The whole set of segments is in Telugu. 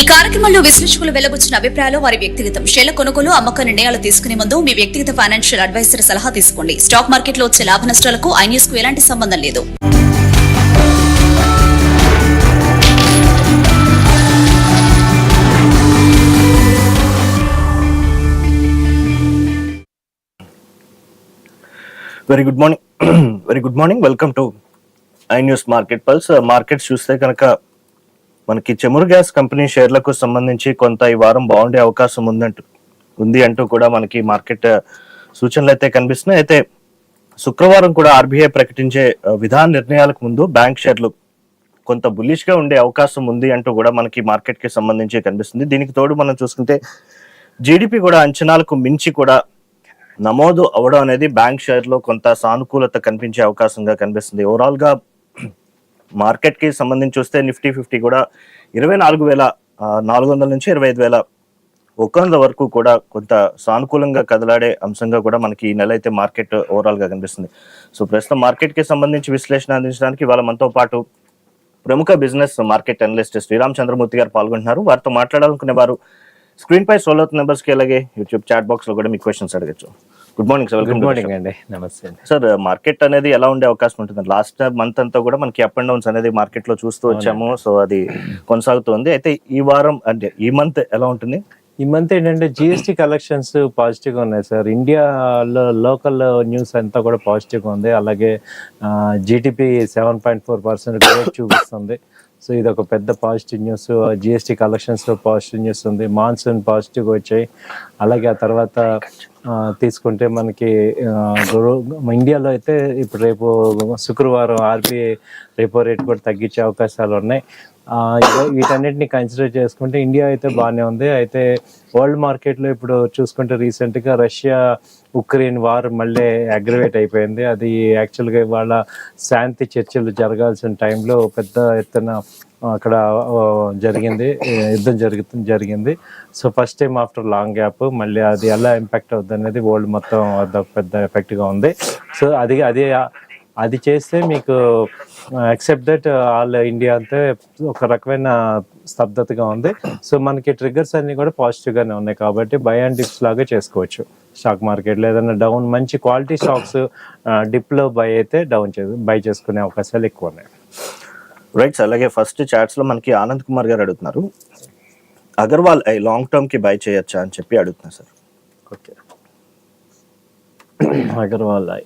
ఈ కార్యక్రమంలో విశ్లేషకులు వెలగొచ్చిన అభిప్రాయాలు వారి వ్యక్తిగతం. షేర్ల కొనుగోలు అమ్మక నిర్ణయాలు తీసుకునే ముందు మీ వ్యక్తిగత ఫైనాన్షియల్ అడ్వైజర్ సలహా తీసుకోండి. స్టాక్ మార్కెట్లో వచ్చే లాభ నష్టాలకు ఐన్యూస్కు ఎలాంటి సంబంధం లేదు. Very good morning very good morning welcome to I news market pulse markets చూస్తే కనుక మనకి చెమురు గ్యాస్ కంపెనీ షేర్లకు సంబంధించి కొంత ఈ వారం బాగుండే అవకాశం ఉందంటూ ఉంది అంటూ కూడా మనకి మార్కెట్ సూచనలు అయితే కనిపిస్తున్నాయి. అయితే శుక్రవారం కూడా ఆర్బీఐ ప్రకటించే విధాన నిర్ణయాలకు ముందు బ్యాంక్ షేర్లు కొంత బుల్లిష్గా ఉండే అవకాశం ఉంది అంటూ కూడా మనకి మార్కెట్కి సంబంధించి కనిపిస్తుంది. దీనికి తోడు మనం చూసుకుంటే జీడిపి కూడా అంచనాలకు మించి కూడా నమోదు అవడం అనేది బ్యాంక్ షేర్లో కొంత సానుకూలత కనిపించే అవకాశంగా కనిపిస్తుంది. ఓవరాల్గా మార్కెట్కి సంబంధించి చూస్తే నిఫ్టీ ఫిఫ్టీ కూడా ఇరవై నాలుగు వేల నాలుగు వందల నుంచి ఇరవై ఐదు వేల ఒక వందల వరకు కూడా కొంత సానుకూలంగా కదలాడే అంశంగా కూడా మనకి ఈ నెల అయితే మార్కెట్ ఓవరాల్గా కనిపిస్తుంది. సో ప్రస్తుతం మార్కెట్కి సంబంధించి విశ్లేషణ అందించడానికి ఇవాళ మనతో పాటు ప్రముఖ business market analyst Sriram Chandramurthy గారు పాల్గొంటున్నారు. వారితో మాట్లాడాలనుకునే వారు స్క్రీన్ పై సోలో నెంబర్స్కి అలాగే యూట్యూబ్ చాట్ బాక్స్లో కూడా మీ క్వశ్చన్స్ అడగచ్చు. Good morning sir good morning అండి. నమస్తే సార్ మార్కెట్ అనేది ఎలా ఉండే అవకాశం ఉంటుంది లాస్ట్ మంత్ అంతా కూడా మనకి అప్ అండ్ డౌన్స్ అనేది మార్కెట్లో చూస్తూ వచ్చాము. సో అది కొనసాగుతుంది. అయితే ఈ వారం అంటే ఈ మంత్ ఎలా ఉంటుంది? ఈ మంత్ ఏంటంటే జిఎస్టీ కలెక్షన్స్ పాజిటివ్గా ఉన్నాయి సార్ ఇండియాలో లోకల్ న్యూస్ అంతా కూడా పాజిటివ్గా ఉంది. అలాగే GDP seven point four percent growth చూపిస్తుంది. సో ఇది ఒక పెద్ద పాజిటివ్ న్యూస్. జిఎస్టీ కలెక్షన్స్లో పాజిటివ్ న్యూస్ ఉంది. మాన్సూన్ పాజిటివ్ వచ్చాయి. అలాగే ఆ తర్వాత తీసుకుంటే మనకి ఇండియాలో అయితే ఇప్పుడు రేపు శుక్రవారం ఆర్బీఐ రేపో రేట్ కూడా తగ్గించే అవకాశాలు ఉన్నాయి. వీటన్నిటిని కన్సిడర్ చేసుకుంటే ఇండియా అయితే బాగానే ఉంది. అయితే వరల్డ్ మార్కెట్లో ఇప్పుడు చూసుకుంటే రీసెంట్గా రష్యా ఉక్రెయిన్ వార్ మళ్ళీ అగ్రవేట్ అయిపోయింది. అది యాక్చువల్గా ఇవాళ శాంతి చర్చలు జరగాల్సిన టైంలో పెద్ద ఎత్తున అక్కడ జరిగింది. యుద్ధం జరుగుతుంది జరిగింది. So first time after long gap మళ్ళీ అది ఎలా ఇంపాక్ట్ అవుతుంది అనేది వరల్డ్ మొత్తం పెద్ద ఎఫెక్ట్గా ఉంది. సో అది అది అది చేస్తే మీకు అక్సెప్ట్ దట్ ఆల్ ఇండియా అంతే ఒక రకమైన స్తబ్దతగా ఉంది. సో మనకి ట్రిగ్గర్స్ అన్ని కూడా పాజిటివ్ గానే ఉన్నాయి కాబట్టి బై అండ్ డిప్స్ లాగా చేసుకోవచ్చు. స్టాక్ మార్కెట్ ఏదైనా డౌన్ మంచి క్వాలిటీ స్టాక్స్ డిప్లో బై అయితే డౌన్ చే బై చేసుకునే అవకాశాలు ఎక్కువ ఉన్నాయి. రైట్ సార్ అలాగే ఫస్ట్ చాట్స్లో మనకి ఆనంద్ కుమార్ గారు అడుగుతున్నారు. అగర్వాల్ ఐ లాంగ్ టర్మ్కి బై చేయొచ్చా అని చెప్పి అడుగుతున్నారు sir okay Agarwal I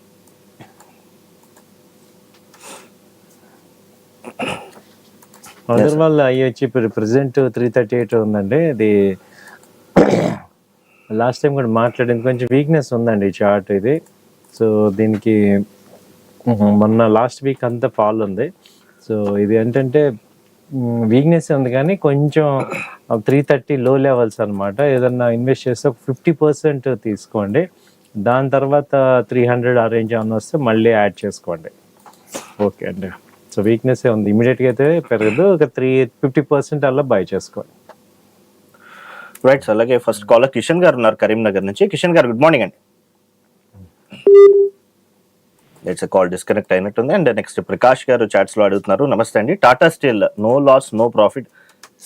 Agarwal I వచ్చి ఇప్పుడు ప్రెసెంట్ త్రీ థర్టీ ఎయిట్ ఉందండి. ఇది లాస్ట్ టైం కూడా మాట్లాడింది. కొంచెం వీక్నెస్ ఉందండి ఈ చార్ట్ ఇది. సో దీనికి మొన్న లాస్ట్ వీక్ అంతా ఫాల్ ఉంది. సో ఇది ఏంటంటే వీక్నెస్ ఉంది కానీ కొంచెం త్రీ థర్టీ లో లెవెల్స్ అన్నమాట. ఏదన్నా ఇన్వెస్ట్ చేస్తే ఒక ఫిఫ్టీ పర్సెంట్ తీసుకోండి. దాని తర్వాత త్రీ హండ్రెడ్ ఆ రేంజ్ ఏమన్నా వస్తే మళ్ళీ యాడ్ చేసుకోండి. ఓకే అండి. సో వీక్నెస్ ఉంది. ఇమీడియట్గా అయితే పెరగదు. ఒక త్రీ ఫిఫ్టీ పర్సెంట్ అలా బై చేసుకోండి రైట్ సార్ అలాగే ఫస్ట్ కాలర్ కిషన్ గారు ఉన్నారు కరీంనగర్ నుంచి. కిషన్ గారు గుడ్ మార్నింగ్ అండి. ఇట్స్ కాల్ డిస్కనెక్ట్ అయినట్టుంది. అండ్ నెక్స్ట్ ప్రకాష్ గారు చాట్స్లో అడుగుతున్నారు. నమస్తే అండి. Tata steel no loss no profit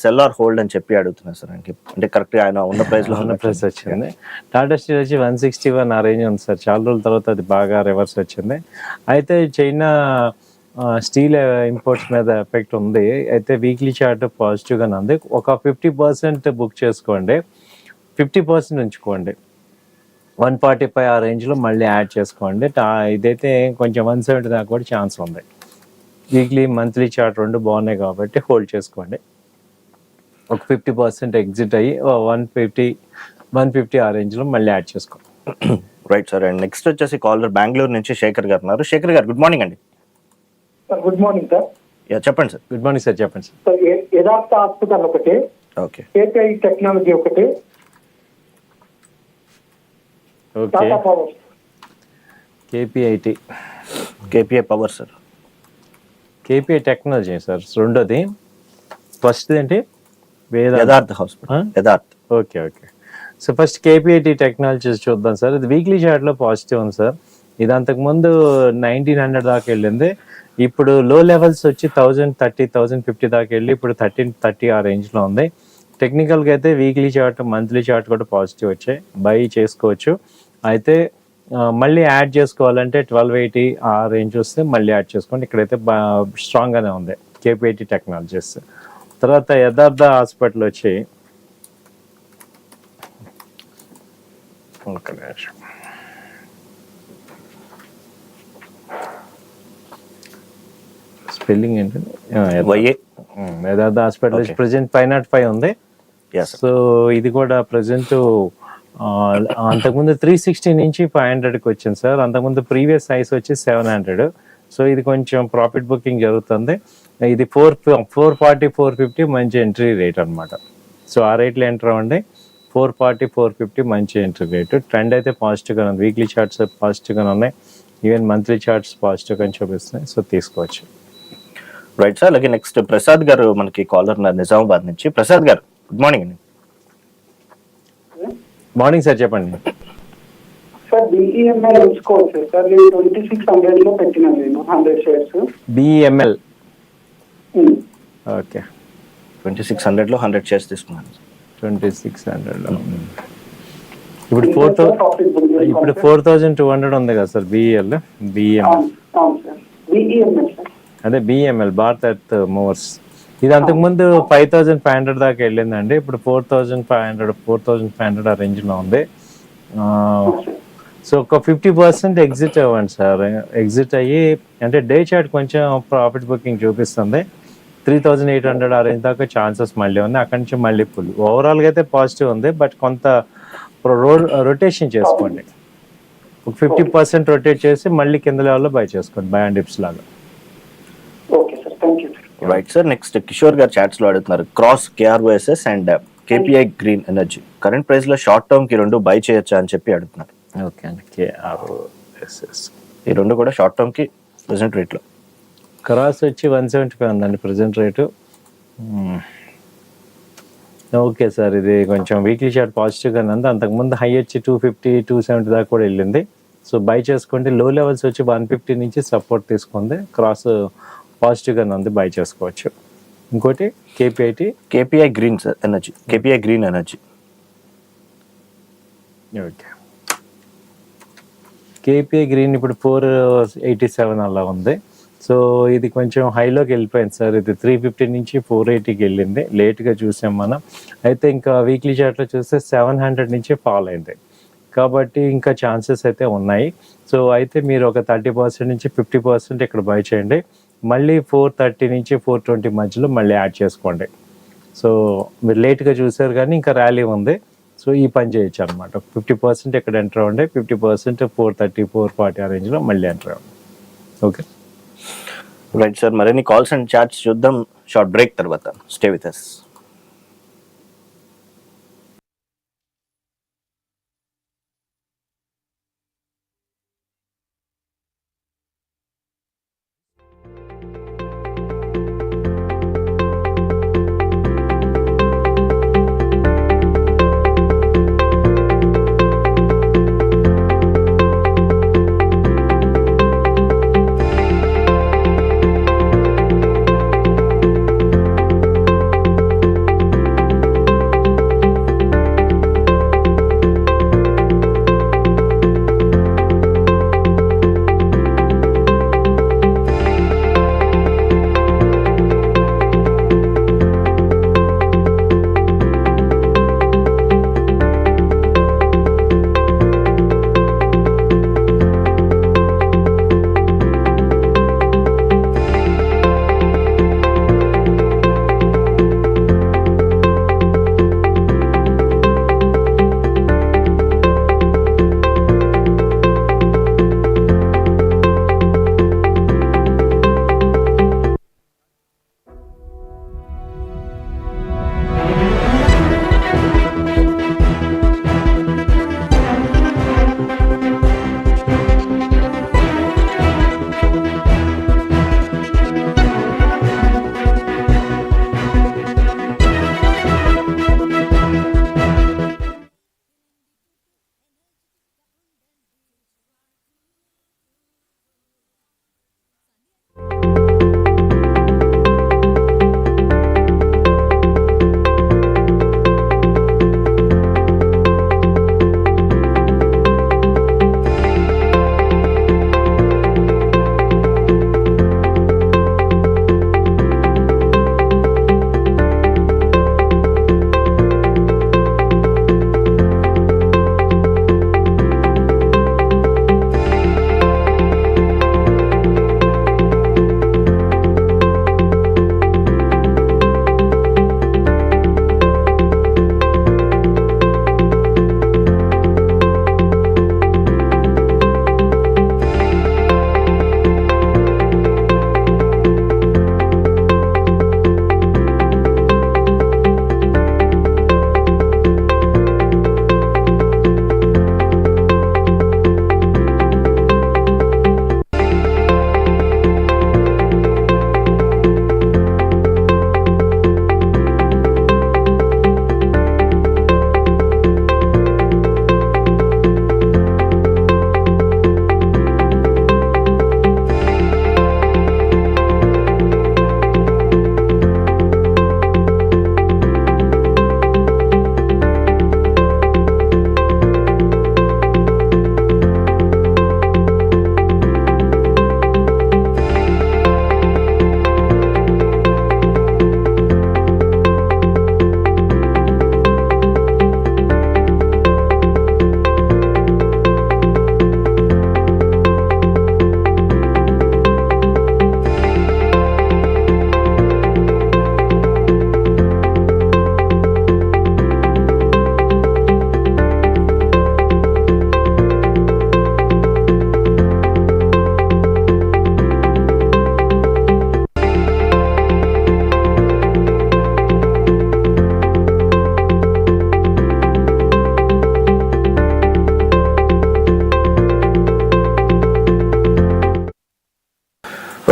sell or hold అని చెప్పి అడుగుతున్నారు సార్ అంటే అంటే కరెక్ట్ ఆయన ఉన్న ప్రైస్లో ఉన్న ప్రైస్ వచ్చింది. టాటా స్టీల్ వచ్చి వన్ సిక్స్టీ వన్ ఆ రేంజ్ ఉంది సార్. చాలా రోజుల తర్వాత అది బాగా రివర్స్ వచ్చింది. అయితే చైనా స్టీల్ ఇంపోర్ట్స్ మీద ఎఫెక్ట్ ఉంది. అయితే వీక్లీ చార్ట్ పాజిటివ్గానే ఉంది. ఒక ఫిఫ్టీ పర్సెంట్ బుక్ చేసుకోండి. ఫిఫ్టీ పర్సెంట్ ఉంచుకోండి. వన్ ఫార్టీ ఫైవ్ ఆ రేంజ్లో మళ్ళీ యాడ్ చేసుకోండి. ఇదైతే కొంచెం వన్ సెవెంటీ దాకా కూడా ఛాన్స్ ఉంది. వీక్లీ మంత్లీ చార్ట్ రెండు బాగున్నాయి కాబట్టి హోల్డ్ చేసుకోండి. ఒక ఫిఫ్టీ పర్సెంట్ ఎగ్జిట్ అయ్యి వన్ ఫిఫ్టీ వన్ ఫిఫ్టీ ఆ రేంజ్లో మళ్ళీ యాడ్ చేసుకోండి రైట్ సార్ అండ్ నెక్స్ట్ వచ్చేసి కాలర్ బెంగళూరు నుంచి శేఖర్ గారు ఉన్నారు. శేఖర్ గారు గుడ్ మార్నింగ్ అండి. Sir good morning sir. Yeah చెప్పండి సార్. గుడ్ మార్నింగ్ సార్ చెప్పండి సార్. యథార్థ హాస్పిటల్ ఒకటి ఓకే. ఏపీఐ టెక్నాలజీ ఒకటి okay. Tata power. KPIT. KPA power sir. KPI technology sir? రెండోది ఫస్ట్ ఏంటి? వేద Yatharth hospital? Yatharth. Okay okay. So first KPIT technologies చూద్దాం సార్. ఇది వీక్లీ చార్ట్లో పాజిటివ్ ఉంది సార్. ఇది అంతకుముందు నైన్టీన్ హండ్రెడ్ దాకా వెళ్ళింది. ఇప్పుడు లో లెవెల్స్ వచ్చి థౌజండ్ థర్టీ థౌజండ్ ఫిఫ్టీ దాకా వెళ్ళి ఇప్పుడు థర్టీన్ థర్టీ ఆ రేంజ్లో ఉంది. టెక్నికల్గా అయితే వీక్లీ చార్ట్ మంత్లీ చార్ట్ కూడా పాజిటివ్ వచ్చాయి. బై చేసుకోవచ్చు. అయితే మళ్ళీ యాడ్ చేసుకోవాలంటే ట్వెల్వ్ ఎయిటీ ఆ రేంజ్ వస్తే మళ్ళీ యాడ్ చేసుకోండి. ఇక్కడైతే స్ట్రాంగ్గానే ఉంది. కేపీఐటీ టెక్నాలజీస్ తర్వాత యథార్థ హాస్పిటల్ వచ్చి ఒక నిమిషం. స్పెల్లింగ్ ఏంటంటే. YA Yatharth hospital. Present five not five ఉంది. సో ఇది కూడా ప్రజెంట్ అంతకుముందు త్రీ సిక్స్టీ నుంచి ఫైవ్ హండ్రెడ్కి వచ్చింది సార్ అంతకుముందు ప్రీవియస్ సైజ్ వచ్చి సెవెన్ హండ్రెడ్ సో ఇది కొంచెం ప్రాఫిట్ బుకింగ్ జరుగుతుంది. ఇది four four forty four fifty మంచి ఎంట్రీ రేట్ అన్నమాట. సో ఆ రేట్లో ఎంటర్ అవ్వండి. ఫోర్ ఫార్టీ ఫోర్ ఫిఫ్టీ మంచి ఎంట్రీ రేట్ ట్రెండ్ అయితే పాజిటివ్గా ఉంది. వీక్లీ చార్ట్స్ పాజిటివ్గా ఉన్నాయి. ఈవెన్ మంత్లీ చార్ట్స్ పాజిటివ్గా చూపిస్తున్నాయి. సో తీసుకోవచ్చు. రైట్ సార్ అలాగే నెక్స్ట్ ప్రసాద్ గారు మనకి కాలర్ ఉన్నారు నిజామాబాద్ నుంచి. ప్రసాద్ గారు గుడ్ మార్నింగ్ అండి. మార్నింగ్ సార్ చెప్పండి. సార్ బిఈఎంఐ ఉంచుకోవచ్చు సార్ నేను ట్వంటీ సిక్స్ హండ్రెడ్లో పెట్టినాను నేను hundred shares BEML okay twenty six హండ్రెడ్లో హండ్రెడ్ షేర్స్ తీసుకున్నాను. ట్వంటీ సిక్స్ హండ్రెడ్ ఇప్పుడు ఫోర్ ఇప్పుడు ఫోర్ థౌజండ్ టూ హండ్రెడ్ ఉంది కదా సార్ సార్ బిఈఎంఐ సార్ అదే బిఎంఎల్ భారత్ ఎర్త్ మూవర్స్ ఇది అంతకుముందు ఫైవ్ థౌజండ్ ఫైవ్ హండ్రెడ్ దాకా వెళ్ళిందండి. ఇప్పుడు four thousand five hundred four thousand five hundred ఆ రేంజ్లో ఉంది. సో ఒక ఫిఫ్టీ పర్సెంట్ ఎగ్జిట్ అవ్వండి సార్. ఎగ్జిట్ అయ్యి అంటే డే చార్ట్ కొంచెం ప్రాఫిట్ బుకింగ్ చూపిస్తుంది. త్రీ థౌజండ్ ఎయిట్ హండ్రెడ్ ఆ రేంజ్ దాకా ఛాన్సెస్ మళ్ళీ ఉంది. అక్కడి నుంచి మళ్ళీ ఫుల్ ఓవరాల్గా అయితే పాజిటివ్ ఉంది బట్ కొంత రొటేషన్ చేసుకోండి. ఒక ఫిఫ్టీ పర్సెంట్ రొటేట్ చేసి మళ్ళీ కింద లెవెల్లో బై చేసుకోండి బై అండ్ డిప్స్ లాగా okay sir thank you sir right sir next Kishore గారు చాట్స్లో అడుగుతున్నారు. Cross K R O S S and KPI green energy current ప్రైస్లో షార్ట్ టర్మ్కి రెండు బై చేయొచ్చా అని చెప్పి అడుగుతున్నారు. ఓకే అండి కేఆర్ఓఎస్ఎస్ ఈ రెండు కూడా షార్ట్ టర్మ్కి ప్రెసెంట్ రేట్లో. క్రాస్ వచ్చి వన్ సెవెంటీ ఫైవ్ ఉందండి ప్రజెంట్ రేటు ఓకే సార్ ఇది కొంచెం వీక్లీ చార్ట్ పాజిటివ్గానే ఉంది. అంతకుముందు హై వచ్చి టూ ఫిఫ్టీ టూ సెవెంటీ దాకా కూడా వెళ్ళింది. సో బై చేసుకుంటే లో లెవెల్స్ వచ్చి వన్ ఫిఫ్టీ నుంచి సపోర్ట్ తీసుకుంది. క్రాస్ పాజిటివ్గానే ఉంది బై చేసుకోవచ్చు. ఇంకోటి KPIT KPI green sir energy. KPI green energy. Okay. KPI green ఇప్పుడు ఫోర్ ఎయిటీ సెవెన్ అలా ఉంది. సో ఇది కొంచెం హైలోకి వెళ్ళిపోయింది సార్. ఇది త్రీ ఫిఫ్టీ నుంచి ఫోర్ ఎయిటీకి వెళ్ళింది. లేట్గా చూసాం మనం. అయితే ఇంకా వీక్లీ చార్ట్లో చూస్తే సెవెన్ హండ్రెడ్ నుంచి ఫాల్ అయింది. కాబట్టి ఇంకా ఛాన్సెస్ అయితే ఉన్నాయి. సో అయితే మీరు ఒక థర్టీ పర్సెంట్ నుంచి ఫిఫ్టీ పర్సెంట్ ఇక్కడ బై చేయండి. మళ్ళీ ఫోర్ థర్టీ నుంచి ఫోర్ ట్వంటీ మధ్యలో మళ్ళీ యాడ్ చేసుకోండి. సో మీరు లేట్గా చూసారు కానీ ఇంకా ర్యాలీ ఉంది. సో ఈ పని చేయొచ్చు అనమాట ఫిఫ్టీ పర్సెంట్ ఇక్కడ ఎంటర్ అవ్వండి. Fifty percent four thirty four forty ఆ రేంజ్లో మళ్ళీ ఎంటర్ అవ్వండి. ఓకే? రైట్ సార్ మరిన్ని కాల్స్ అండ్ చాట్స్ చూద్దాం. షార్ట్ బ్రేక్ తర్వాత. Stay with us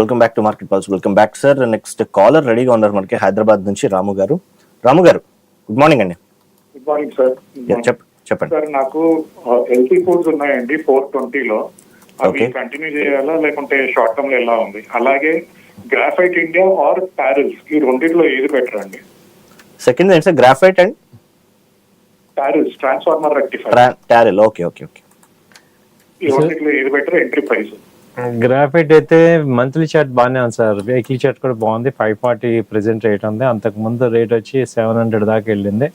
welcome back to market pulse welcome back sir next caller రెడీగా ఉన్నారు మనకి హైదరాబాద్ నుంచి రాము గారు. రాము గారు గుడ్ మార్నింగ్ అండి. గుడ్ మార్నింగ్ సార్ చెప్పండి. సార్ నాకు హెల్తీ ఫుడ్స్ ఉన్నాయండి ఫోర్ ట్వంటీలో అవి. కంటిన్యూ చేయాలా లేకుంటే షార్ట్ టర్మ్లో ఎలా ఉంది? అలాగే గ్రాఫైట్ ఇండియా ఆర్ ప్యారిల్స్ ఈ రెండిట్లో ఏది బెటర్ అండి? సెకండ్ ఏంటి సార్ గ్రాఫైట్ అండ్? ప్యారిల్స్ ట్రాన్స్ఫార్మర్ రెక్టిఫై టారెల్ ఓకే ఓకే ఓకే ఈ రెండిట్లో ఏది బెటర్ ఎంట్రీ ప్రైస్ గ్రాఫైట్ అయితే మంత్లీ చార్ట్ బాగానే ఉంది సార్. వీక్లీ చార్ట్ కూడా బాగుంది. ఫైవ్ ఫార్టీ ప్రెసెంట్ రేట్ ఉంది. అంతకు ముందు రేట్ వచ్చి సెవెన్ హండ్రెడ్ దాకా వెళ్ళింది.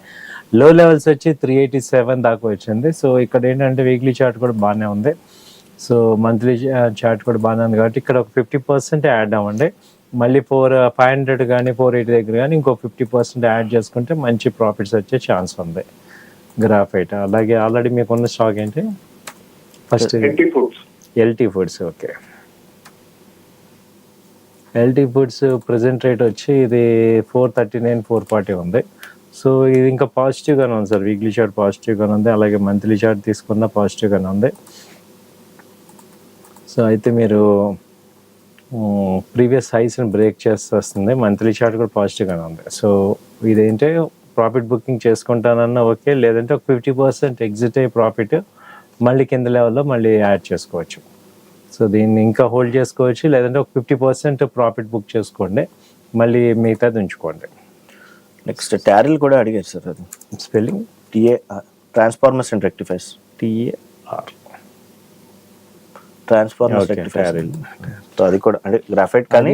లో లెవెల్స్ వచ్చి త్రీ ఎయిటీ సెవెన్ దాకా వచ్చింది. సో ఇక్కడ ఏంటంటే వీక్లీ చార్ట్ కూడా బాగానే ఉంది. సో మంత్లీ చార్ట్ కూడా బాగానే ఉంది కాబట్టి ఇక్కడ ఒక ఫిఫ్టీ పర్సెంట్ యాడ్ అవ్వండి. మళ్ళీ ఫోర్ ఫైవ్ హండ్రెడ్ కానీ ఫోర్ ఎయిటీ దగ్గర కానీ ఇంకో ఫిఫ్టీ పర్సెంట్ యాడ్ చేసుకుంటే మంచి ప్రాఫిట్స్ వచ్చే ఛాన్స్ ఉంది గ్రాఫైట్. అలాగే ఆల్రెడీ మీకున్న స్టాక్ ఏంటి? First foods LT foods okay LT foods present rate వచ్చి ఇది four thirty nine four forty ఉంది. సో ఇది ఇంకా పాజిటివ్గానే ఉంది సార్ వీక్లీ చార్ట్ పాజిటివ్గానే ఉంది. అలాగే మంత్లీ చార్ట్ తీసుకున్న పాజిటివ్గానే ఉంది. సో అయితే మీరు ప్రీవియస్ హైస్ని బ్రేక్ చేస్తూ వస్తుంది మంత్లీ చార్ట్ కూడా పాజిటివ్గానే ఉంది. సో ఇదేంటే? ప్రాఫిట్ బుకింగ్ చేసుకుంటానన్నా ఓకే లేదంటే ఒక ఫిఫ్టీ పర్సెంట్ ఎగ్జిట్ అయ్యే ప్రాఫిట్ మళ్ళీ కింద లెవెల్లో మళ్ళీ యాడ్ చేసుకోవచ్చు. సో దీన్ని ఇంకా హోల్డ్ చేసుకోవచ్చు. లేదంటే ఒక ఫిఫ్టీ పర్సెంట్ ప్రాఫిట్ బుక్ చేసుకోండి. మళ్ళీ మిగతాది ఉంచుకోండి. నెక్స్ట్ టారెల్ కూడా అడిగారు సార్ అది. Spelling TA transformers and rectifiers TAR transformers rectifiers. So అది కూడా అంటే గ్రాఫైట్ కానీ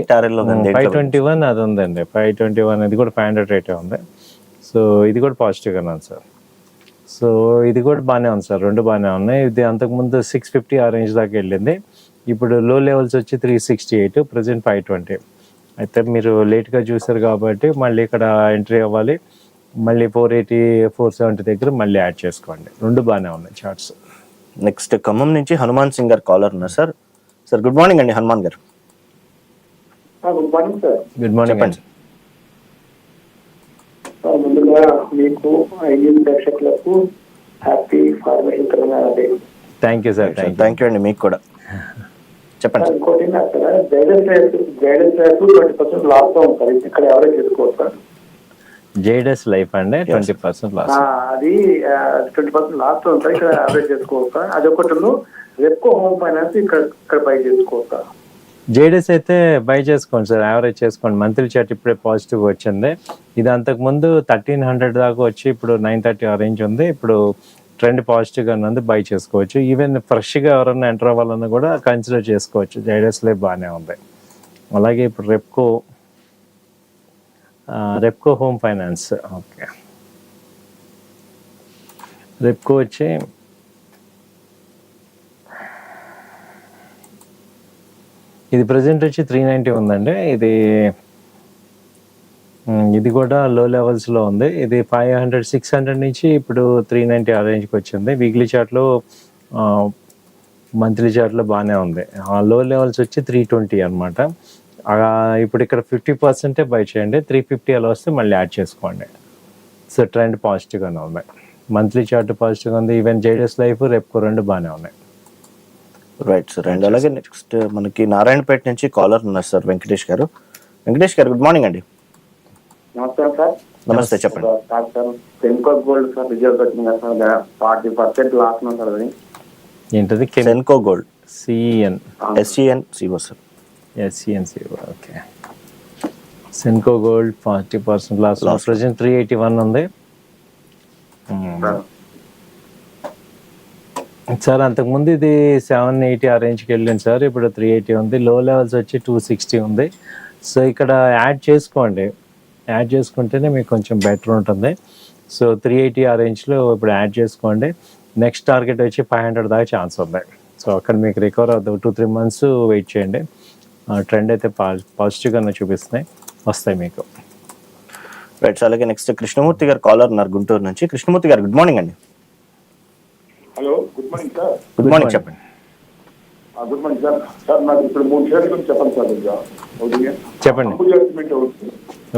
ఫైవ్ ట్వంటీ వన్ అది ఉందండి. ఫైవ్ ట్వంటీ వన్ అది కూడా ఫైవ్ హండ్రెడ్ రేటే ఉంది. సో ఇది కూడా పాజిటివ్గానే ఉంది సార్. సో ఇది కూడా బాగానే ఉంది సార్ రెండు బాగానే ఉన్నాయి. ఇది అంతకుముందు సిక్స్ ఫిఫ్టీ ఆ రేంజ్ దాకా వెళ్ళింది. ఇప్పుడు లో లెవెల్స్ వచ్చి three sixty eight present five twenty అయితే మీరు లేట్గా చూసారు కాబట్టి మళ్ళీ ఇక్కడ ఎంట్రీ అవ్వాలి. మళ్ళీ ఫోర్ ఎయిటీ ఫోర్ సెవెంటీ దగ్గర మళ్ళీ యాడ్ చేసుకోండి. రెండు బాగానే ఉన్నాయి చార్ట్స్ నెక్స్ట్ ఖమ్మం నుంచి హనుమాన్ సింగ్ గారు కాలర్ ఉన్నారు సార్. సార్ గుడ్ మార్నింగ్ అండి హనుమాన్ గారు. Good morning sir good morning sir, ముందుగా మీకు ఐదు ప్రేక్షకులకు happy formation Telangana day. Thank you sir thank you అండి మీకు కూడా. చెప్పండి. ఇంకోటి sir guidance rate guidance rate twenty percent లాస్లో ఉంటుంది ఇక్కడ ఎవరైనా చేసుకోవచ్చు సార్? జేడెస్ లైఫ్ అండి ట్వంటీ పర్సెంట్ లాస్ ఆ, అది ట్వంటీ పర్సెంట్ లాస్ట్లో ఉంటుంది ఇక్కడ యావరేజ్ చేసుకోవచ్చు అది ఒకటి రెప్కో హోమ్ ఫైనాన్స్ ఇక్కడ ఇక్కడ బై చేసుకోవచ్చు జేడీఎస్ అయితే బై చేసుకోండి సార్ యావరేజ్ చేసుకోండి. మంత్లీ చార్ట్ ఇప్పుడే పాజిటివ్ వచ్చింది. ఇది అంతకు ముందు థర్టీన్ హండ్రెడ్ దాకా వచ్చి ఇప్పుడు నైన్ థర్టీ ఆ రేంజ్ ఉంది. ఇప్పుడు ట్రెండ్ పాజిటివ్గా ఉన్నది బై చేసుకోవచ్చు. ఈవెన్ ఫ్రెష్గా ఎవరైనా ఎంటర్ అవ్వాలన్నా కూడా కన్సిడర్ చేసుకోవచ్చు. జైడస్లో బాగానే ఉంది. అలాగే ఇప్పుడు Repco Repco home finance. Okay. Repco వచ్చి ఇది ప్రజెంట్ వచ్చి త్రీ నైంటీ ఉందండి. ఇది ఇది కూడా లో లెవెల్స్లో ఉంది. ఇది ఫైవ్ హండ్రెడ్ సిక్స్ హండ్రెడ్ నుంచి ఇప్పుడు త్రీ నైంటీ ఆ రేంజ్కి వచ్చింది. వీక్లీ చార్ట్లో మంత్లీ చార్ట్లో బాగానే ఉంది. ఆ లో లెవెల్స్ వచ్చి త్రీ ట్వంటీ అనమాట ఇప్పుడు ఇక్కడ ఫిఫ్టీ పర్సెంటే బై చేయండి. త్రీ ఫిఫ్టీ అలా వస్తే మళ్ళీ యాడ్ చేసుకోండి. సో ట్రెండ్ పాజిటివ్గానే ఉంది. మంత్లీ చార్ట్ పాజిటివ్గా ఉంది. ఈవెన్ జేడెస్ లైఫ్ రేపు రెండు బాగానే ఉన్నాయి. రైట్ సార్ అండ్ అలాగే నెక్స్ట్ మనకి నారాయణపేట నుంచి కాలర్ ఉన్నారు సార్ వెంకటేష్ గారు. వెంకటేష్ గారు గుడ్ మార్నింగ్ అండి. నమస్కారం సార్ నమస్తే చెప్పండి. Sir sir Senco gold sir వచ్చింది కదా సార్ ఫార్టీ పర్సెంట్ లాస్ ఉంది సార్ అది? ఏంటది? Senco gold CN SEN CO sir SCNC okay Senco gold forty percent loss Loss. Present three eighty one ఉంది. సార్ అంతకుముందు ఇది సెవెన్ ఎయిటీ ఆ రేంజ్కి వెళ్ళింది సార్. ఇప్పుడు త్రీ ఎయిటీ ఉంది. లో లెవెల్స్ వచ్చి టూ సిక్స్టీ ఉంది. సో ఇక్కడ యాడ్ చేసుకోండి. యాడ్ చేసుకుంటేనే మీకు కొంచెం బెటర్ ఉంటుంది. సో త్రీ ఎయిటీ ఆ రేంజ్లో ఇప్పుడు యాడ్ చేసుకోండి. నెక్స్ట్ టార్గెట్ వచ్చి ఫైవ్ హండ్రెడ్ దాకా ఛాన్స్ ఉంది. సో అక్కడ మీకు రికవర్ అవుతుంది. టూ త్రీ మంత్స్ వెయిట్ చేయండి. ట్రెండ్ అయితే పా పాజిటివ్గానే చూపిస్తున్నాయి. వస్తాయి మీకు. రైట్ అలాగే నెక్స్ట్ కృష్ణమూర్తి గారు కాలర్ ఉన్నారు గుంటూరు నుంచి. కృష్ణమూర్తి గారు గుడ్ మార్నింగ్ అండి. Hello good morning sir. Good morning చెప్పండి. Good morning sir. సార్ నాకు ఇప్పుడు మూడు షేర్ల గురించి చెప్పండి సార్ ఇంకా ఒకటి చెప్పండి. Ambuja cement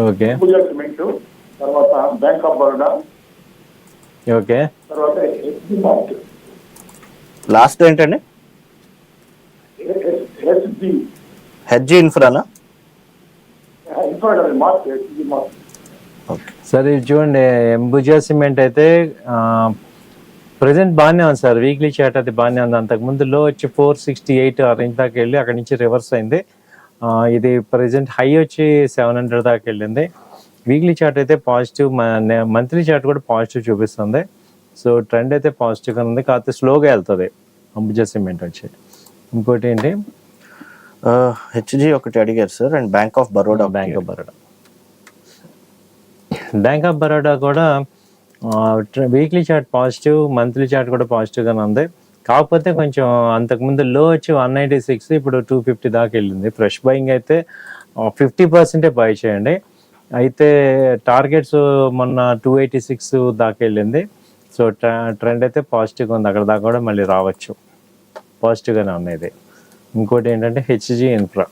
okay. Ambuja cement తర్వాత బ్యాంక్ ఆఫ్ బరోడా ఓకే. తర్వాత ఎస్బి మార్ట్ లాస్ట్ ఏంటండి? ఎస్బి హెడ్జ్ ఇన్ఫ్రానా ఇన్ఫ్రాడ్ మార్క్ ఇది మార్క్ ఓకే. సార్ ఇది చూడండి అంబుజా సిమెంట్ అయితే ప్రజెంట్ బాగానే ఉంది సార్. వీక్లీ చార్ట్ అది బాగానే ఉంది. అంతకుముందు లో వచ్చి ఫోర్ సిక్స్టీ ఎయిట్ ఆ రేంజ్ దాకా వెళ్ళి అక్కడి నుంచి రివర్స్ అయింది. ఇది ప్రజెంట్ హై వచ్చి సెవెన్ హండ్రెడ్ దాకా వెళ్ళింది. వీక్లీ చార్ట్ అయితే పాజిటివ్ మంత్లీ చార్ట్ కూడా పాజిటివ్ చూపిస్తుంది. సో ట్రెండ్ అయితే పాజిటివ్గా ఉంది. కాకపోతే స్లోగా వెళ్తుంది. అంబుజా సిమెంట్ వచ్చి. ఇంకోటి ఏంటి? హెచ్జి ఒకటి అడిగారు sir. And bank of Baroda bank of Baroda bank of Baroda కూడా weekly chart positive monthly chart కూడా పాజిటివ్గానే ఉంది. కాకపోతే కొంచెం అంతకుముందు లో వచ్చి వన్ నైంటీ సిక్స్ ఇప్పుడు టూ ఫిఫ్టీ దాకా వెళ్ళింది. ఫ్రెష్ బయింగ్ అయితే ఫిఫ్టీ పర్సెంటే బై చేయండి. అయితే టార్గెట్స్ మొన్న టూ ఎయిటీ సిక్స్ దాకా వెళ్ళింది. సో ట్రెండ్ అయితే పాజిటివ్గా ఉంది. అక్కడ దాకా కూడా మళ్ళీ రావచ్చు. పాజిటివ్గానే ఉన్నది ఇంకోటి ఏంటంటే హెచ్జి ఇన్ఫ్రా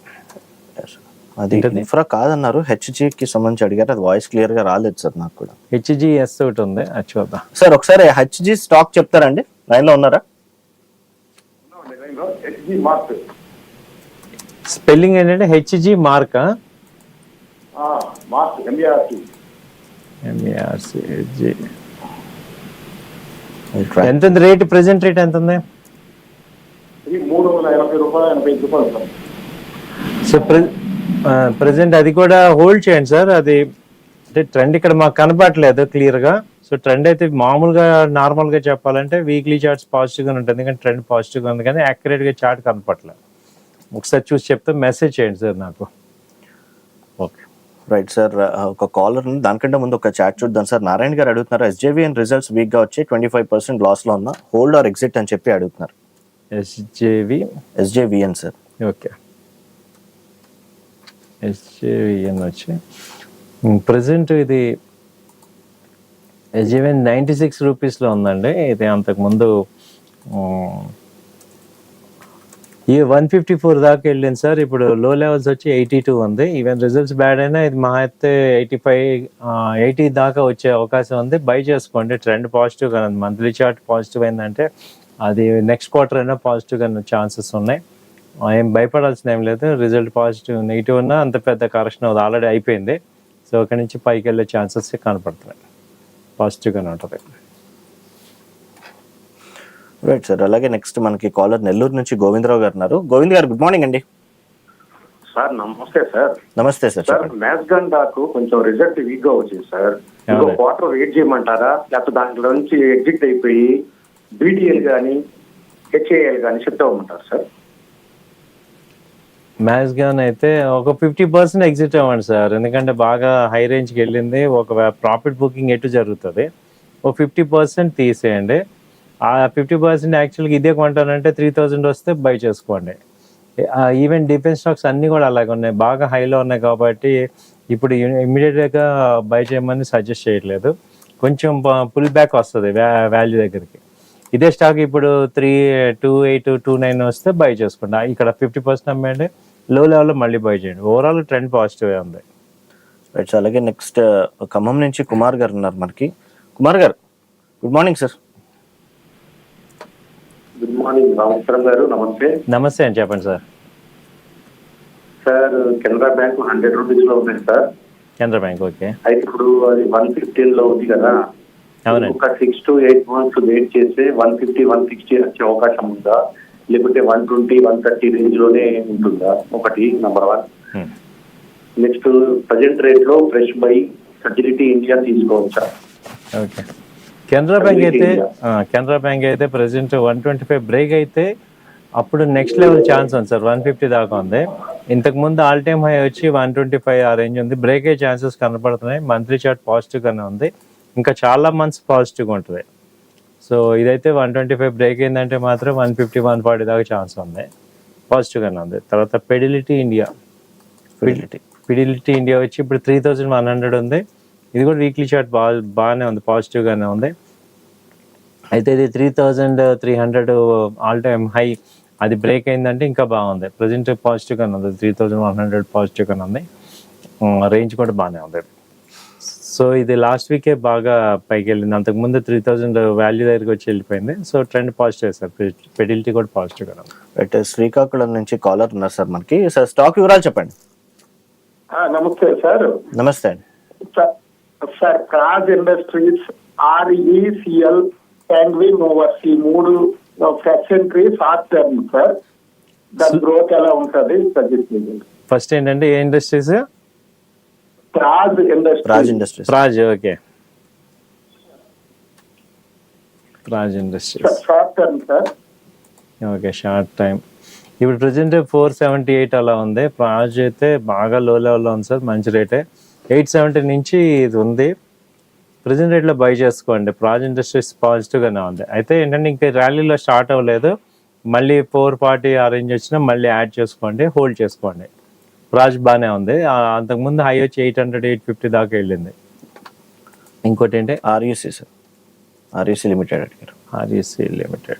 అది ఇన్ఫ్రా కాదన్నారు. HG కి సంబంధించి అడిగారు. అది వాయిస్ క్లియర్గా రాలేదు సార్ నాకు కూడా. హెచ్జిఎస్ ఒకటి ఉంది. అది చూద్దాం సార్ ఒకసారి హెచ్జి స్టాక్ చెప్తారండి. లైన్లో ఉన్నారా? హెచ్జి మార్క్ స్పెల్లింగ్ ఏంటంటే హెచ్జి మార్క్ ఎంత ఉంది? రేట్ ప్రెసెంట్ రేట్ ఎంత ఉంది? మూడు వందల ఎనభై రూపాయలు ఎనభై రూపాయలు సో ప్రెసెంట్ అది కూడా హోల్డ్ చేయండి సార్. అది అంటే ట్రెండ్ ఇక్కడ మాకు కనపడలేదు క్లియర్గా. సో ట్రెండ్ అయితే మామూలుగా నార్మల్గా చెప్పాలంటే వీక్లీ చార్ట్స్ పాజిటివ్గా ఉంటుంది. ఎందుకంటే ట్రెండ్ పాజిటివ్గా ఉంది కానీ యాక్యురేట్గా చార్ట్ కనపడలేదు ఒకసారి చూసి చెప్తే మెసేజ్ చేయండి సార్ నాకు. ఓకే రైట్ సార్ ఒక కాలర్ ఉంది. దానికంటే ముందు ఒక చాట్ చూద్దాం సార్. నారాయణ గారు అడుగుతున్నారు ఎస్జేవిఎన్ రిజల్ట్స్ వీక్గా వచ్చి ట్వంటీ ఫైవ్ పర్సెంట్ లాస్లో ఉన్న హోల్డ్ ఆర్ ఎగ్జిట్ అని చెప్పి అడుగుతున్నారు. SJV SJVN sir okay SJVN వచ్చి. ప్రజెంట్ ఇది ఎస్జేవిఎన్ నైంటీ సిక్స్ రూపీస్లో ఉందండి. ఇది అంతకుముందు ఈ వన్ ఫిఫ్టీ ఫోర్ దాకా వెళ్ళింది సార్. ఇప్పుడు లో లెవెల్స్ వచ్చి ఎయిటీ టూ ఉంది. ఈవెన్ రిజల్ట్స్ బ్యాడ్ అయినా ఇది మా అయితే ఎయిటీ ఫైవ్ ఎయిటీ దాకా వచ్చే అవకాశం ఉంది. బై చేసుకోండి. ట్రెండ్ పాజిటివ్గా ఉంది. మంత్లీ చార్ట్ పాజిటివ్ అయిందంటే అది నెక్స్ట్ క్వార్టర్ అయినా పాజిటివ్గా ఛాన్సెస్ ఉన్నాయి. ఏం భయపడాల్సిన ఏం లేదు. రిజల్ట్ పాజిటివ్ నెగిటివ్ ఉన్నా అంత పెద్ద కరెక్షన్ అది ఆల్రెడీ అయిపోయింది. సో అక్కడి నుంచి పైకి వెళ్ళే ఛాన్సెస్ కనపడుతున్నాయి. పాజిటివ్గానే ఉంటుంది. రైట్ సార్ అలాగే నెక్స్ట్ మనకి కాలర్ నెల్లూరు నుంచి గోవిందరావు గారు ఉన్నారు. గోవింద్ గారు గుడ్ మార్నింగ్ అండి. సార్ నమస్తే సార్ నమస్తే సార్ సార్ గన్ దాకు కొంచెం రిజల్ట్ వీక్గా వచ్చింది సార్ ఇంకో. క్వార్టర్ వెయిట్ చేయమంటారా? లేకపోతే దాంట్లో నుంచి ఎగ్జిట్ అయిపోయి బీటీఎల్ కానీ హెచ్ఏఎల్ కానీ షిఫ్ట్ అవ్వమంటారు సార్ మ్యాచ్ గాన్ అయితే ఒక ఫిఫ్టీ పర్సెంట్ ఎగ్జిట్ అవ్వండి సార్. ఎందుకంటే బాగా హై రేంజ్కి వెళ్ళింది. ఒక ప్రాఫిట్ బుకింగ్ ఎటు జరుగుతుంది. ఒక ఫిఫ్టీ పర్సెంట్ తీసేయండి. ఆ ఫిఫ్టీ పర్సెంట్ యాక్చువల్గా ఇదే కొంటానంటే త్రీ థౌజండ్ వస్తే బై చేసుకోండి. ఈవెన్ డిఫెన్స్ స్టాక్స్ అన్నీ కూడా అలాగే ఉన్నాయి. బాగా హైలో ఉన్నాయి కాబట్టి ఇప్పుడు ఇమ్మీడియట్గా బై చేయమని సజెస్ట్ చేయట్లేదు. కొంచెం పుల్ బ్యాక్ వస్తుంది వాల్యూ దగ్గరికి. ఇదే స్టాక్ ఇప్పుడు three two eight two nine వస్తే బై చేసుకోండి. ఇక్కడ ఫిఫ్టీ పర్సెంట్ అమ్మేయండి. లో లెవెల్లో మళ్ళీ బై చేయండి. ఓవరాల్ ట్రెండ్ పాజిటివ్ ఉంది. రైట్ సార్ అలాగే నెక్స్ట్ ఖమ్మం నుంచి కుమార్ గారు ఉన్నారు మనకి. కుమార్ గారు good morning sir good morning Ramachandra గారు నమస్తే. నమస్తే అని చెప్పండి sir sir Canara bank hundred రూపీస్లో ఉంది సార్ కేంద్ర బ్యాంక్ ఓకే. అయితే ఇప్పుడు అది వన్ ఫిఫ్టీన్లో ఉంది కదా. ఒక six to eight months wait చేస్తే వన్ ఫిఫ్టీ వన్ సిక్స్టీ వచ్చే అవకాశం ఉందా? లేకుంటే వన్ ట్వంటీ వన్ థర్టీ రేంజ్లోనే ఉంటుందా? ఒకటి నంబర్ వన్. నెక్స్ట్ ప్రజెంట్ రేట్లో ఫ్రెష్ బై ఫెసిలిటీ ఇండియా తీసుకోవచ్చా? ఓకే కెనరా బ్యాంక్ అయితే కెనరా బ్యాంక్ అయితే present one twenty five break అయితే అప్పుడు నెక్స్ట్ లెవెల్ ఛాన్స్ ఉంది సార్ వన్ ఫిఫ్టీ దాకా ఉంది. ఇంతకు ముందు ఆల్ టైమ్ హై వచ్చి వన్ ట్వంటీ ఫైవ్ ఆ రేంజ్ ఉంది. బ్రేక్ అయ్యే ఛాన్సెస్ కనపడుతున్నాయి. మంత్లీ చార్ట్ పాజిటివ్ గానే ఉంది. ఇంకా చాలా మంత్స్ పాజిటివ్గా ఉంటుంది. సో ఇదైతే వన్ ట్వంటీ ఫైవ్ బ్రేక్ అయిందంటే మాత్రం వన్ ఫిఫ్టీ వన్ ఫార్టీ దాకా ఛాన్స్ ఉంది. పాజిటివ్ గానే ఉంది. తర్వాత Fidelity India Fidelity. Fidelity India వచ్చి ఇప్పుడు త్రీ థౌజండ్ వన్ హండ్రెడ్ ఉంది. ఇది కూడా వీక్లీ చార్ట్ బాగా బాగానే ఉంది. పాజిటివ్ గానే ఉంది. అయితే ఇది three thousand three hundred all time high అది బ్రేక్ అయిందంటే ఇంకా బాగుంది. ప్రజెంట్ పాజిటివ్ గానే ఉంది. Three thousand one hundred positive గానే ఉంది. రేంజ్ కూడా బాగానే ఉంది. సో ఇది లాస్ట్ వీకే బాగా పైకి వెళ్ళింది అంతకుముందు త్రీ థౌజండ్ వాల్యూ దగ్గరికి వచ్చి వెళ్ళిపోయింది. So trend positive sir. Fidelity కూడా పాజిటివ్ కదా. రైట్ శ్రీకాకుళం నుంచి కాలర్ ఉన్నారు సార్ మనకి. సార్ స్టాక్ వివరాలు చెప్పండి. ఆ, నమస్తే సార్. నమస్తే అండి. Sir- sir Crozz industries RECL penguin ఓవర్స్ ఈ మూడు ఎంట్రీ షార్ట్ టర్మ్ సార్. దాని గ్రోత్ ఎలా ఉంటుంది? సజెస్ట్ ఫస్ట్ ఏంటంటే ఏ industries Crozz Raj industries industries Raj okay Raj industries short term sir okay short time ఇప్పుడు ప్రజెంట్ ఫోర్ సెవెంటీ ఎయిట్ అలా ఉంది. ప్రాజ్ అయితే బాగా లో లెవెల్లో ఉంది సార్ మంచి రేటే ఎయిట్ సెవెంటీ నుంచి ఇది ఉంది. ప్రజెంట్ రేట్లో బై చేసుకోండి. ప్రాజ్ ఇండస్ట్రీస్ పాజిటివ్గానే ఉంది. అయితే ఏంటంటే ఇంకా ర్యాలీలో స్టార్ట్ అవ్వలేదు. మళ్ళీ ఫోర్ ఫార్టీ ఆ రేంజ్ వచ్చినా మళ్ళీ యాడ్ చేసుకోండి హోల్డ్ చేసుకోండి. ప్రాజ్ బాగానే ఉంది. ఆ, అంతకుముందు హై వచ్చి ఎయిట్ హండ్రెడ్ ఎయిట్ ఫిఫ్టీ దాకా వెళ్ళింది. ఇంకోటి ఏంటి ఆర్యూసీ సార్. ఆర్యూసీ లిమిటెడ్ అడిగారు. REC limited.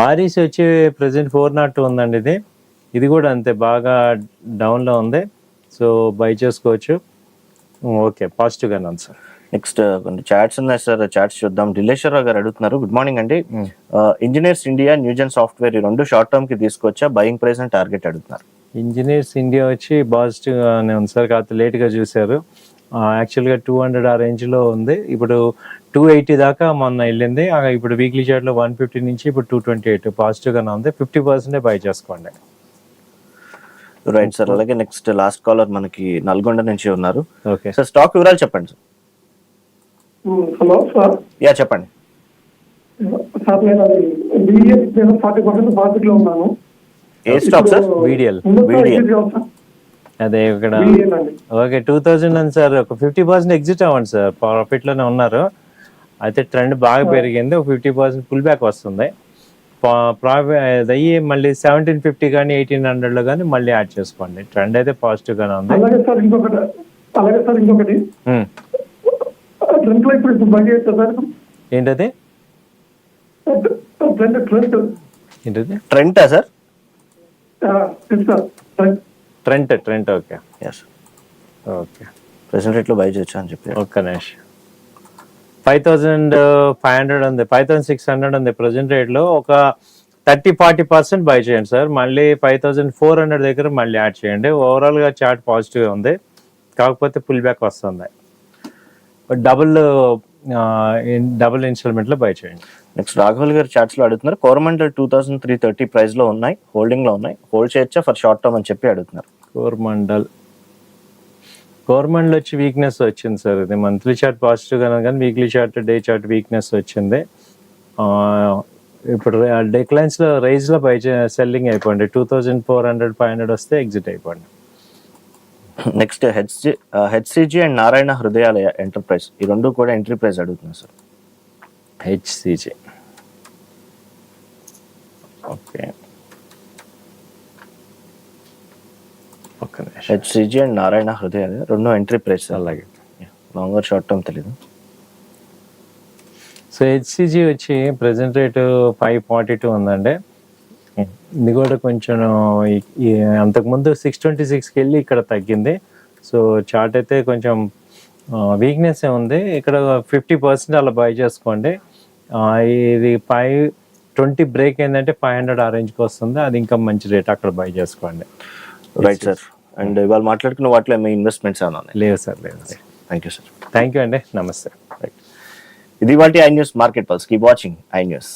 ఆర్ఈసి వచ్చి ప్రజెంట్ ఫోర్ నాట్ టూ ఉందండి ఇది. ఇది కూడా అంతే బాగా డౌన్లో ఉంది. సో బై చేసుకోవచ్చు. ఓకే పాజిటివ్గానే ఉంది సార్. నెక్స్ట్ కొన్ని చాట్స్ ఉన్నాయి సార్. చాట్స్ చూద్దాం. దిలేశ్వరరావు గారు అడుగుతున్నారు. గుడ్ మార్నింగ్ అండి. ఇంజనీర్స్ ఇండియా న్యూజన్ సాఫ్ట్వేర్ ఈ రెండు షార్ట్ టర్మ్కి తీసుకొచ్చా? బయింగ్ ప్రైస్ అండ్ టార్గెట్ అడుగుతున్నారు. ఇంజనీర్స్ ఇండియా వచ్చి పాజిటివ్గానే ఉంది సార్ కాకపోతే లేట్గా చూశారు. యాక్చువల్గా టూ హండ్రెడ్ ఆ రేంజ్లో ఉంది. ఇప్పుడు టూ ఎయిటీ దాకా మొన్న వెళ్ళింది. ఆ, ఇప్పుడు వీక్లీ చార్ట్లో వన్ ఫిఫ్టీ నుంచి ఇప్పుడు టూ ట్వంటీ ఎయిట్ పాజిటివ్గానే ఉంది. ఫిఫ్టీ పర్సెంటే బై చేసుకోండి. రైట్ సార్ అలాగే నెక్స్ట్ లాస్ట్ కాలర్ మనకి నల్గొండ నుంచి ఉన్నారు. ఓకే. సార్ స్టాక్ వివరాలు చెప్పండి సార్. Hello sir. యా చెప్పండి. సార్ నేను నేను ఫార్టీ పర్సెంట్ ఉన్నాను. ఏ స్టాక్ సార్? VDL VDL. అదే ఇక్కడ అండి. ఓకే టూ థౌజండ్ అని సార్ ఒక ఫిఫ్టీ పర్సెంట్ ఎగ్జిట్ అవ్వండి సార్. ప్రాఫిట్లోనే ఉన్నారు. అయితే ట్రెండ్ బాగా పెరిగింది. ఒక ఫిఫ్టీ పర్సెంట్ పుల్ బ్యాక్ వస్తుంది. ప్రాఫిట్ అయ్యి మళ్ళీ సెవెంటీన్ ఫిఫ్టీ కానీ ఎయిటీన్ హండ్రెడ్లో కానీ మళ్ళీ యాడ్ చేసుకోండి. ట్రెండ్ అయితే పాజిటివ్ గానే ఉంది. అలాగే సార్ ఇంకొకటి. అలాగే సార్ ఇంకొకటి. ట్రెండ్లో ఇప్పుడు ఇప్పుడు బండి చేస్తా సార్. ఏంటది? ట్రెండ్ ట్రెండ్ ఏంటది? ట్రెంటా sir? Trend Trent Trent okay yes okay present రేట్లో బై చేయొచ్చా అని చెప్పి ఒక్క నిమిషం. ఫైవ్ థౌజండ్ ఫైవ్ హండ్రెడ్ ఉంది. ఫైవ్ థౌసండ్ సిక్స్ హండ్రెడ్ ఉంది. ప్రజెంట్ రేట్లో ఒక థర్టీ ఫార్టీ పర్సెంట్ బై చేయండి సార్. మళ్ళీ ఫైవ్ థౌసండ్ ఫోర్ హండ్రెడ్ దగ్గర మళ్ళీ యాడ్ చేయండి. ఓవరాల్గా చార్ట్ పాజిటివ్ ఉంది. కాకపోతే పుల్ బ్యాక్ వస్తుంది. డబుల్ డబుల్ ఇన్స్టాల్మెంట్లో బై చేయండి. నెక్స్ట్ రాఘవల్ గారు చాట్స్లో అడుగుతున్నారు Coromandel two thousand three thirty ప్రైస్లో ఉన్నాయి హోల్డింగ్లో ఉన్నాయి హోల్డ్ చేయొచ్చా ఫర్ షార్ట్ టర్మ్ అని చెప్పి అడుగుతున్నారు. కోరమండల్ కోరమండల్ వచ్చి వీక్నెస్ వచ్చింది సార్ ఇది మంత్లీ చార్ట్ పాజిటివ్ గానే కానీ weekly chart day chart weakness వచ్చింది. ఇప్పుడు డెక్లైన్స్లో రైజ్లో బై సెల్లింగ్ అయిపోండి two thousand four hundred five hundred వస్తే ఎగ్జిట్ అయిపోండి next HG HCG and Narayana Hrudayalaya enterprise ఈ రెండు కూడా ఎంట్రీ ప్రైస్ అడుగుతున్నారు sir HCG okay HCG and Narayana Hrudayalaya రెండు ఎంట్రీ ప్రైస్ అలాగే. లాంగర్ షార్ట్ టర్మ్ తెలీదు. సో హెచ్సిజి వచ్చి present rate five forty two ఉందండి. ఇది కూడా కొంచెం అంతకుముందు సిక్స్ ట్వంటీ సిక్స్కి వెళ్ళి ఇక్కడ తగ్గింది. సో చార్ట్ అయితే కొంచెం వీక్నెస్ ఉంది. ఇక్కడ ఫిఫ్టీ పర్సెంట్ అలా బై చేసుకోండి. ఇది ఫైవ్ ట్వంటీ బ్రేక్ ఏంటంటే ఫైవ్ హండ్రెడ్ ఆ రేంజ్కి వస్తుంది. అది ఇంకా మంచి రేట్ అక్కడ బై చేసుకోండి. రైట్ సార్ అండ్ ఇవాళ మాట్లాడుకున్న వాటిలో మీ ఇన్వెస్ట్మెంట్స్ ఏమైనా ఉన్నాయి? లేదు సార్ లేదు sir thank you sir thank you అండి. నమస్తే. రైట్ ఇది వాటి I news market pulse. Keep watching I news.